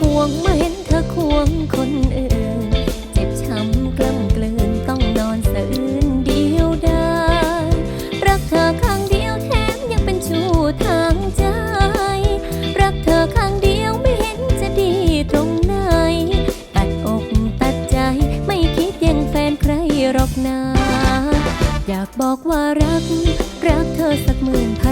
งเมื่อเห็นเธอควงคนอื่น เจ็บช้ำกล้ำกลืนต้องนอนสะอื้นเดียวดายรักเธอข้างเดียวแถมยังเป็นชู้ทางใจ รักเธอข้างเดียวไม่เห็นจะดีตรงไหน ตัดอกตัดใจไม่คิดแยังแฟนใครหรอกนาอยากบอกว่ารัก รักเธอสักหมื่นพัน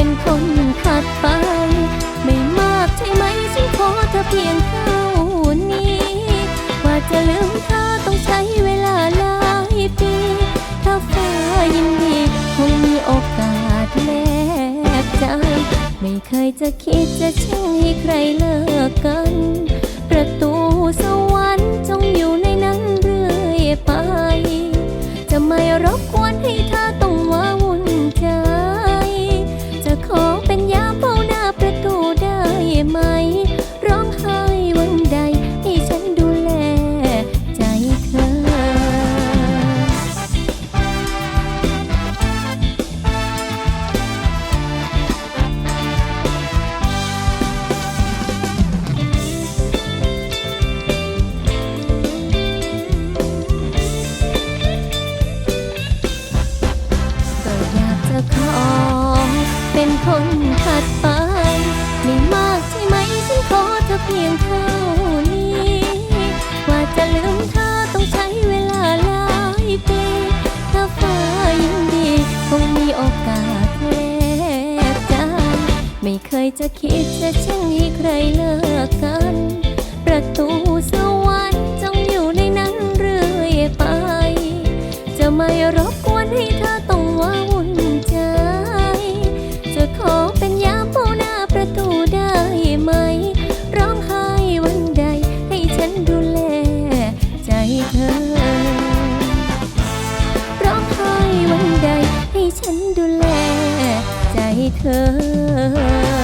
เป็นคนถัดไป ไม่มากใช่ไหมฉันขอเธอเพียงเท่านี้ ว่าจะลืมเธอต้องใช้เวลาหลายปีถ้าฟ้ายินดีคงมีโอกาสแลกใจ ไม่เคยจะคิดจะช่งให้ใครเลิกกัน งเท่านี้ กว่าจะลืมเธอต้องใช้เวลาหลายปีถ้าฟ้ายังดีคงมีโอกาสแลกกัน ไม่เคยจะคิดจะช่างให้ใครเลิกกัน ประตูสวรรค์ เธอ